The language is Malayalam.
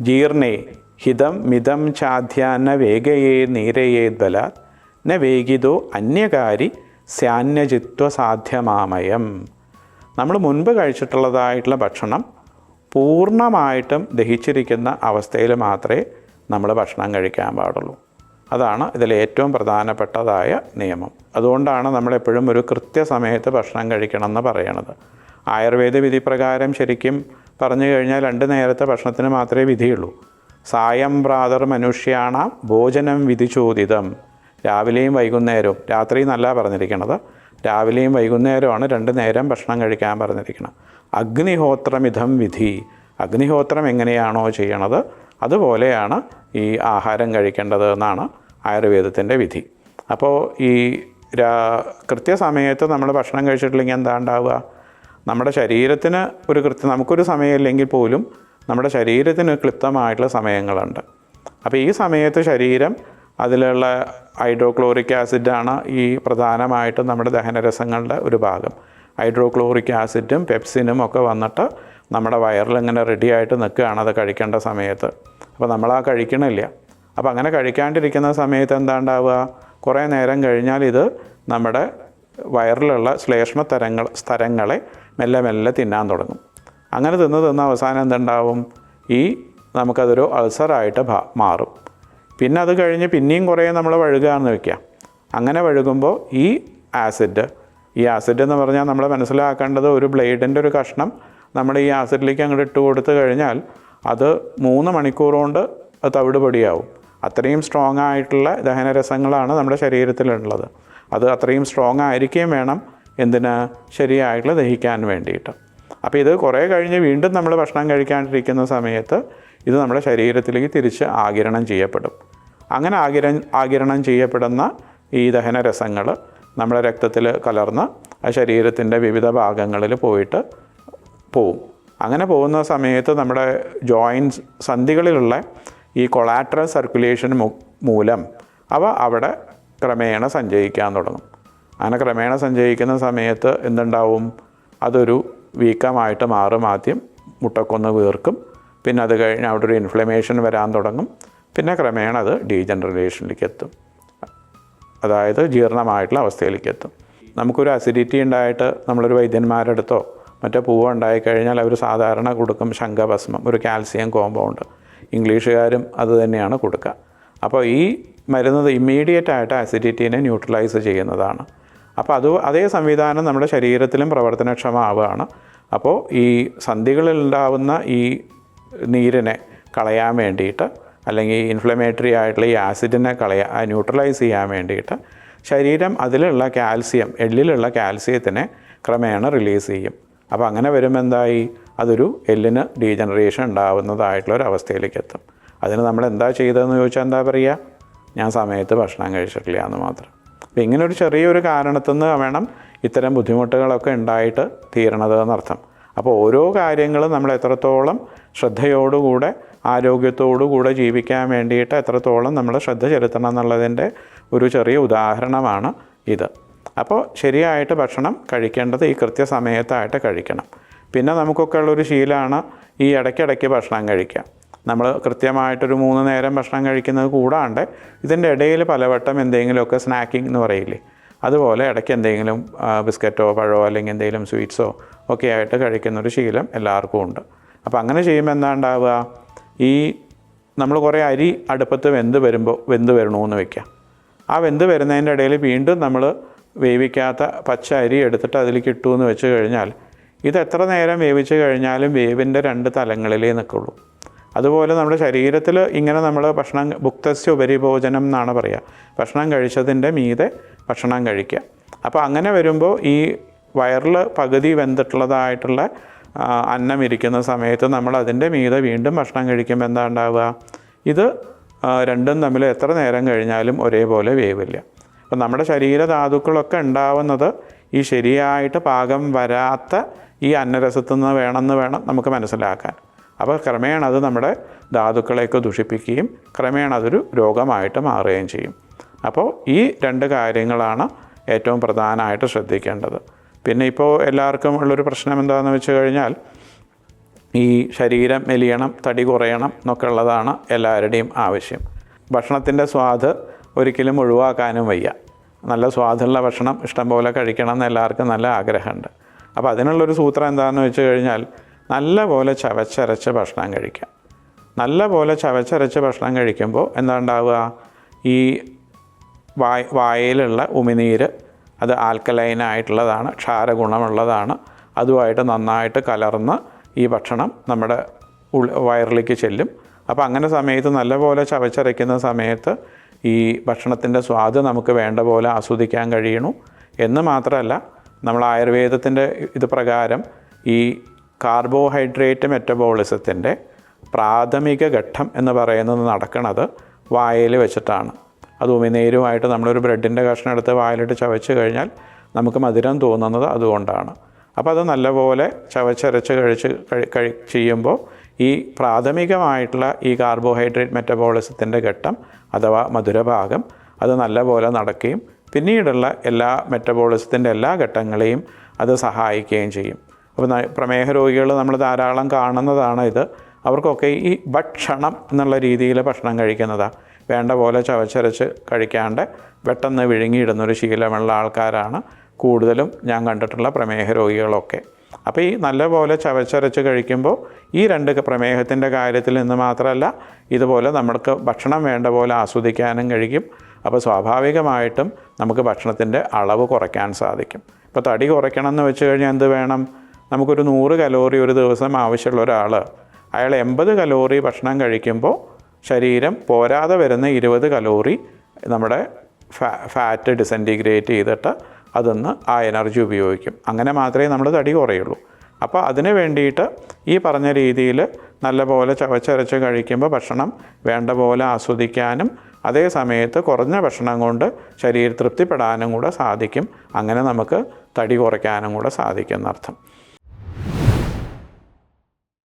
ജീർണേ ഹിതം മിതം ചാധ്യാന്ന വേഗയേ നീരയേ ബലാത് ന വേഗിതോ അന്യകാരി സ്യാന്യജിത്വ സാധ്യമാമയം. നമ്മൾ മുൻപ് കഴിച്ചിട്ടുള്ളതായിട്ടുള്ള ഭക്ഷണം പൂർണമായിട്ടും ദഹിച്ചിരിക്കുന്ന അവസ്ഥയിൽ മാത്രമേ നമ്മൾ ഭക്ഷണം കഴിക്കാൻ പാടുള്ളൂ. അതാണ് ഇതിൽ ഏറ്റവും പ്രധാനപ്പെട്ടതായ നിയമം. അതുകൊണ്ടാണ് നമ്മളെപ്പോഴും ഒരു കൃത്യസമയത്ത് ഭക്ഷണം കഴിക്കണം എന്ന് പറയണത്. ആയുർവേദ വിധി പ്രകാരം ശരിക്കും പറഞ്ഞു കഴിഞ്ഞാൽ രണ്ട് നേരത്തെ ഭക്ഷണത്തിന് മാത്രമേ വിധിയുള്ളൂ. സായം പ്രാതർ മനുഷ്യാണ ഭോജനം വിധിചോദിതം രാവിലെയും വൈകുന്നേരവും. രാത്രി എന്നല്ല പറഞ്ഞിരിക്കണത്. രാവിലെയും വൈകുന്നേരമാണ് രണ്ട് നേരം ഭക്ഷണം കഴിക്കാൻ പറഞ്ഞിരിക്കുന്നത് അഗ്നിഹോത്രമിതം വിധി. അഗ്നിഹോത്രം എങ്ങനെയാണോ ചെയ്യണത് അതുപോലെയാണ് ഈ ആഹാരം കഴിക്കേണ്ടത് എന്നാണ് ആയുർവേദത്തിന്റെ വിധി. അപ്പോൾ ഈ കൃത്യസമയത്ത് നമ്മൾ ഭക്ഷണം കഴിച്ചിട്ടില്ലെങ്കിൽ എന്താ ഉണ്ടാവുക? നമ്മുടെ ശരീരത്തിന് ഒരു കൃത്യം നമുക്കൊരു സമയമില്ലെങ്കിൽ പോലും നമ്മുടെ ശരീരത്തിന് ക്ലിപ്തമായിട്ടുള്ള സമയങ്ങളുണ്ട്. അപ്പോൾ ഈ സമയത്ത് ശരീരം അതിലുള്ള ഹൈഡ്രോക്ലോറിക് ആസിഡാണ് ഈ പ്രധാനമായിട്ടും നമ്മുടെ ദഹനരസങ്ങളുടെ ഒരു ഭാഗം. ഹൈഡ്രോക്ലോറിക് ആസിഡും പെപ്സിനും ഒക്കെ വന്നിട്ട് നമ്മുടെ വയറിൽ ഇങ്ങനെ റെഡി ആയിട്ട് നിൽക്കുകയാണ് അത് കഴിക്കേണ്ട സമയത്ത്. അപ്പോൾ നമ്മൾ ആ കഴിക്കണില്ല. അപ്പോൾ അങ്ങനെ കഴിക്കാണ്ടിരിക്കുന്ന സമയത്ത് എന്താ ഉണ്ടാവുക കുറേ നേരം കഴിഞ്ഞാൽ ഇത് നമ്മുടെ വയറിലുള്ള ശ്ലേഷ്മ തരങ്ങൾ സ്ഥലങ്ങളെ മെല്ലെ മെല്ലെ തിന്നാൻ തുടങ്ങും. അങ്ങനെ തിന്ന് തിന്ന് അവസാനം എന്തുണ്ടാവും? ഈ നമുക്കതൊരു അൾസറായിട്ട് മാറും. പിന്നെ അത് കഴിഞ്ഞ് പിന്നെയും കുറേ നമ്മൾ വഴുകുകയെന്ന് വയ്ക്കുക അങ്ങനെ വഴുകുമ്പോൾ ഈ ആസിഡ് ഈ ആസിഡ് എന്ന് പറഞ്ഞാൽ നമ്മൾ മനസ്സിലാക്കേണ്ടത് ഒരു ബ്ലേഡിന്റെ ഒരു കഷ്ണം നമ്മൾ ഈ ആസിഡിലേക്ക് അങ്ങോട്ട് ഇട്ട് കൊടുത്തു കഴിഞ്ഞാൽ അത് മൂന്ന് മണിക്കൂർ കൊണ്ട് തവിട് പൊടിയാവും. അത്രയും സ്ട്രോങ് ആയിട്ടുള്ള ദഹനരസങ്ങളാണ് നമ്മുടെ ശരീരത്തിലുള്ളത്. അത് അത്രയും സ്ട്രോങ് ആയിരിക്കുകയും വേണം എന്തിന് ശരിയായിട്ടുള്ള ദഹിക്കാൻ വേണ്ടിയിട്ട്. അപ്പോൾ ഇത് കുറേ കഴിഞ്ഞ് വീണ്ടും നമ്മൾ ഭക്ഷണം കഴിക്കാണ്ടിരിക്കുന്ന സമയത്ത് ഇത് നമ്മുടെ ശരീരത്തിലേക്ക് തിരിച്ച് ആകിരണം ചെയ്യപ്പെടും. അങ്ങനെ ആകിര ആകിരണം ചെയ്യപ്പെടുന്ന ഈ ദഹനരസങ്ങൾ നമ്മുടെ രക്തത്തിൽ കലർന്ന് ആ ശരീരത്തിന്റെ വിവിധ ഭാഗങ്ങളിൽ പോയിട്ട് പോവും. അങ്ങനെ പോകുന്ന സമയത്ത് നമ്മുടെ ജോയിൻസ് സന്ധികളിലുള്ള ഈ കൊളാട്രൽ സർക്കുലേഷൻ മൂലം അവ അവിടെ ക്രമേണ സഞ്ചയിക്കാൻ തുടങ്ങും. അങ്ങനെ ക്രമേണ സഞ്ചയിക്കുന്ന സമയത്ത് എന്തുണ്ടാവും? അതൊരു വീക്കമായിട്ട് മാറും ആദ്യം. മുട്ടക്കൊന്ന് വീർക്കും. പിന്നെ അത് കഴിഞ്ഞ് അവിടെ ഒരു ഇൻഫ്ലമേഷൻ വരാൻ തുടങ്ങും. പിന്നെ ക്രമേണ അത് ഡീജനറേഷനിലേക്ക് എത്തും. അതായത് ജീർണമായിട്ടുള്ള അവസ്ഥയിലേക്ക് എത്തും. നമുക്കൊരു അസിഡിറ്റി ഉണ്ടായിട്ട് നമ്മളൊരു വൈദ്യന്മാരുടെ അടുത്തോ മറ്റോ പൂവ് ഉണ്ടായിക്കഴിഞ്ഞാൽ അവർ സാധാരണ കൊടുക്കും ശംഖഭസ്മം ഒരു കാൽസ്യം കോമ്പൗണ്ട് ഇംഗ്ലീഷുകാരും അത് തന്നെയാണ് കൊടുക്കുക. അപ്പോൾ ഈ മരുന്നത് ഇമ്മീഡിയറ്റ് ആയിട്ട് അസിഡിറ്റീനെ ന്യൂട്രലൈസ് ചെയ്യുന്നതാണ്. അപ്പോൾ അത് അതേ സംവിധാനം നമ്മുടെ ശരീരത്തിലും പ്രവർത്തനക്ഷമമാവുകയാണ്. അപ്പോൾ ഈ സന്ധികളിൽ ഉണ്ടാവുന്ന ഈ നീരിനെ കളയാൻ വേണ്ടിയിട്ട് അല്ലെങ്കിൽ ഇൻഫ്ലമേറ്ററി ആയിട്ടുള്ള ഈ ആസിഡിനെ കളയാ ന്യൂട്രലൈസ് ചെയ്യാൻ വേണ്ടിയിട്ട് ശരീരം അതിലുള്ള കാൽസ്യം എല്ലിലുള്ള കാൽസ്യത്തിനെ ക്രമേണ റിലീസ് ചെയ്യും. അപ്പോൾ അങ്ങനെ വരുമ്പോൾ എന്തായി? അതൊരു എല്ലിന് ഡീജനറേഷൻ ഉണ്ടാവുന്നതായിട്ടുള്ള ഒരു അവസ്ഥയിലേക്ക് എത്തും. അതിന് നമ്മൾ എന്താ ചെയ്തതെന്ന് ചോദിച്ചാൽ എന്താ പറയുക? ഞാൻ സമയത്ത് ഭക്ഷണം കഴിച്ചിട്ടില്ല എന്ന് മാത്രം. അപ്പോൾ ഇങ്ങനെ ഒരു ചെറിയൊരു കാരണത്തിൽ നിന്ന് വേണം ഇത്തരം ബുദ്ധിമുട്ടുകളൊക്കെ ഉണ്ടായിട്ട് തീരണത് എന്നർത്ഥം. അപ്പോൾ ഓരോ കാര്യങ്ങളും നമ്മൾ എത്രത്തോളം ശ്രദ്ധയോടുകൂടെ ആരോഗ്യത്തോടുകൂടെ ജീവിക്കാൻ വേണ്ടിയിട്ട് എത്രത്തോളം നമ്മൾ ശ്രദ്ധ ചെലുത്തണം എന്നുള്ളതിന്റെ ഒരു ചെറിയ ഉദാഹരണമാണ് ഇത്. അപ്പോൾ ശരിയായിട്ട് ഭക്ഷണം കഴിക്കേണ്ടത് ഈ കൃത്യസമയത്തായിട്ട് കഴിക്കണം. പിന്നെ നമുക്കൊക്കെ ഉള്ളൊരു ശീലമാണ് ഈ ഇടയ്ക്കിടയ്ക്ക് ഭക്ഷണം കഴിക്കുക. നമ്മൾ കൃത്യമായിട്ടൊരു മൂന്ന് നേരം ഭക്ഷണം കഴിക്കുന്നത് കൂടാണ്ട് ഇതിന്റെ ഇടയിൽ പലവട്ടം എന്തെങ്കിലുമൊക്കെ സ്നാക്കിംഗ് എന്ന് പറയില്ലേ? അതുപോലെ ഇടയ്ക്ക് എന്തെങ്കിലും ബിസ്ക്കറ്റോ പഴമോ അല്ലെങ്കിൽ എന്തെങ്കിലും സ്വീറ്റ്സോ ഒക്കെ ആയിട്ട് കഴിക്കുന്നൊരു ശീലം എല്ലാവർക്കും ഉണ്ട്. അപ്പോൾ അങ്ങനെ ചെയ്യുമ്പോൾ എന്താ ഉണ്ടാവുക? ഈ നമ്മൾ കുറേ അരി അടുപ്പത്ത് വെന്ത് വരുമ്പോൾ വെന്ത് വരണമെന്ന് വെക്കാം ആ വെന്ത് വരുന്നതിന്റെ ഇടയിൽ വീണ്ടും നമ്മൾ വേവിക്കാത്ത പച്ച അരി എടുത്തിട്ട് അതിലേക്ക് ഇട്ടു എന്ന് വെച്ച് കഴിഞ്ഞാൽ ഇത് എത്ര നേരം വേവിച്ച് കഴിഞ്ഞാലും വേവിന്റെ രണ്ട് തലങ്ങളിലേ നിൽക്കുള്ളൂ. അതുപോലെ നമ്മുടെ ശരീരത്തിൽ ഇങ്ങനെ നമ്മൾ ഭക്ഷണം ഭുക്തസ്യ ഉപരിഭോജനം എന്നാണ് പറയുക. ഭക്ഷണം കഴിച്ചതിന്റെ മീതെ ഭക്ഷണം കഴിക്കുക. അപ്പോൾ അങ്ങനെ വരുമ്പോൾ ഈ വയറിൽ പകുതി വെന്തിട്ടുള്ളതായിട്ടുള്ള അന്നം ഇരിക്കുന്ന സമയത്ത് നമ്മൾ അതിന്റെ മീതെ വീണ്ടും ഭക്ഷണം കഴിക്കുമ്പോൾ എന്താ ഉണ്ടാവുക? ഇത് രണ്ടും തമ്മിൽ എത്ര നേരം കഴിഞ്ഞാലും ഒരേപോലെ വേവില്ല. അപ്പം നമ്മുടെ ശരീരധാതുക്കളൊക്കെ ഉണ്ടാവുന്നത് ഈ ശരിയായിട്ട് പാകം വരാത്ത ഈ അന്നരസത്തു നിന്ന് വേണമെന്ന് വേണം നമുക്ക് മനസ്സിലാക്കാൻ. അപ്പോൾ ക്രമേണ അത് നമ്മുടെ ധാതുക്കളെയൊക്കെ ദുഷിപ്പിക്കുകയും ക്രമേണ അതൊരു രോഗമായിട്ട് മാറുകയും ചെയ്യും. അപ്പോൾ ഈ രണ്ട് കാര്യങ്ങളാണ് ഏറ്റവും പ്രധാനമായിട്ട് ശ്രദ്ധിക്കേണ്ടത്. പിന്നെ ഇപ്പോൾ എല്ലാവർക്കും ഉള്ളൊരു പ്രശ്നം എന്താണെന്ന് വെച്ച് കഴിഞ്ഞാൽ ഈ ശരീരം മെലിയണം തടി കുറയണം എന്നൊക്കെ ഉള്ളതാണ് എല്ലാവരുടെയും ആവശ്യം. ഭക്ഷണത്തിന്റെ സ്വാദ് ഒരിക്കലും ഒഴിവാക്കാനും വയ്യ. നല്ല സ്വാദുള്ള ഭക്ഷണം ഇഷ്ടംപോലെ കഴിക്കണം എന്ന് എല്ലാവർക്കും നല്ല ആഗ്രഹമുണ്ട്. അപ്പോൾ അതിനുള്ളൊരു സൂത്രം എന്താണെന്ന് വെച്ച് കഴിഞ്ഞാൽ നല്ല പോലെ ചവച്ചരച്ച് ഭക്ഷണം കഴിക്കാം. നല്ല പോലെ ചവച്ചരച്ച് ഭക്ഷണം കഴിക്കുമ്പോൾ എന്താ ഉണ്ടാവുക ഈ വായ വായയിലുള്ള ഉമിനീര് അത് ആൽക്കലൈനായിട്ടുള്ളതാണ് ക്ഷാരഗുണമുള്ളതാണ്. അതുമായിട്ട് നന്നായിട്ട് കലർന്ന് ഈ ഭക്ഷണം നമ്മുടെ വയറിലേക്ക് ചെല്ലും. അപ്പോൾ അങ്ങനെ സമയത്ത് നല്ലപോലെ ചവച്ചരയ്ക്കുന്ന സമയത്ത് ഈ ഭക്ഷണത്തിന്റെ സ്വാദ് നമുക്ക് വേണ്ട പോലെ ആസ്വദിക്കാൻ കഴിയണു. എന്ന് മാത്രമല്ല നമ്മൾ ആയുർവേദത്തിന്റെ ഇത് പ്രകാരം ഈ കാർബോഹൈഡ്രേറ്റ് മെറ്റബോളിസത്തിന്റെ പ്രാഥമിക ഘട്ടം എന്ന് പറയുന്നത് നടക്കുന്നത് വായയിൽ വെച്ചിട്ടാണ്. അത് ഉമിനീരുമായിട്ട് നമ്മളൊരു ബ്രെഡിന്റെ കഷ്ണം എടുത്ത് വായിലിട്ട് ചവച്ച് കഴിഞ്ഞാൽ നമുക്ക് മധുരം തോന്നുന്നത് അതുകൊണ്ടാണ്. അപ്പോൾ അത് നല്ലപോലെ ചവച്ചരച്ച് കഴിച്ച് കഴി ചെയ്യുമ്പോൾ ഈ പ്രാഥമികമായിട്ടുള്ള ഈ കാർബോഹൈഡ്രേറ്റ് മെറ്റബോളിസത്തിന്റെ ഘട്ടം അഥവാ മധുരഭാഗം അത് നല്ലപോലെ നടക്കുകയും പിന്നീടുള്ള എല്ലാ മെറ്റബോളിസത്തിന്റെ എല്ലാ ഘട്ടങ്ങളെയും അത് സഹായിക്കുകയും ചെയ്യും. അപ്പോൾ പ്രമേഹ രോഗികൾ നമ്മൾ ധാരാളം കാണുന്നതാണ് ഇത്. അവർക്കൊക്കെ ഈ ഭക്ഷണം എന്നുള്ള രീതിയിൽ ഭക്ഷണം കഴിക്കുന്നതാണ് വേണ്ട പോലെ ചവച്ചരച്ച് കഴിക്കാണ്ട് പെട്ടെന്ന് വിഴുങ്ങിയിടുന്നൊരു ശീലമുള്ള ആൾക്കാരാണ് കൂടുതലും ഞാൻ കണ്ടിട്ടുള്ള പ്രമേഹ രോഗികളൊക്കെ. അപ്പോൾ ഈ നല്ലപോലെ ചവച്ചരച്ച് കഴിക്കുമ്പോൾ ഈ രണ്ട് പ്രമേഹത്തിന്റെ കാര്യത്തിൽ നിന്ന് മാത്രമല്ല ഇതുപോലെ നമ്മൾക്ക് ഭക്ഷണം വേണ്ട പോലെ ആസ്വദിക്കാനും കഴിയും അപ്പോൾ സ്വാഭാവികമായിട്ടും നമുക്ക് ഭക്ഷണത്തിന്റെ അളവ് കുറയ്ക്കാൻ സാധിക്കും. ഇപ്പോൾ തടി കുറയ്ക്കണം എന്ന് വെച്ച് കഴിഞ്ഞാൽ എന്ത് വേണം? നമുക്കൊരു നൂറ് കലോറി ഒരു ദിവസം ആവശ്യമുള്ള ഒരാൾ അയാൾ എൺപത് കലോറി ഭക്ഷണം കഴിക്കുമ്പോൾ ശരീരം പോരാതെ വരുന്ന ഇരുപത് കലോറി നമ്മുടെ ഫാ ഫാറ്റ് ഡിസന്റിഗ്രേറ്റ് ചെയ്തിട്ട് അതൊന്ന് ആ എനർജി ഉപയോഗിക്കും. അങ്ങനെ മാത്രമേ നമ്മൾ തടി കുറയുള്ളൂ. അപ്പോൾ അതിന് വേണ്ടിയിട്ട് ഈ പറഞ്ഞ രീതിയിൽ നല്ലപോലെ ചവച്ചരച്ച് കഴിക്കുമ്പോൾ ഭക്ഷണം വേണ്ട പോലെ ആസ്വദിക്കാനും അതേ സമയത്ത് കുറഞ്ഞ ഭക്ഷണം കൊണ്ട് ശരീരം തൃപ്തിപ്പെടാനും കൂടെ സാധിക്കും. അങ്ങനെ നമുക്ക് തടി കുറയ്ക്കാനും കൂടെ സാധിക്കും എന്നർത്ഥം.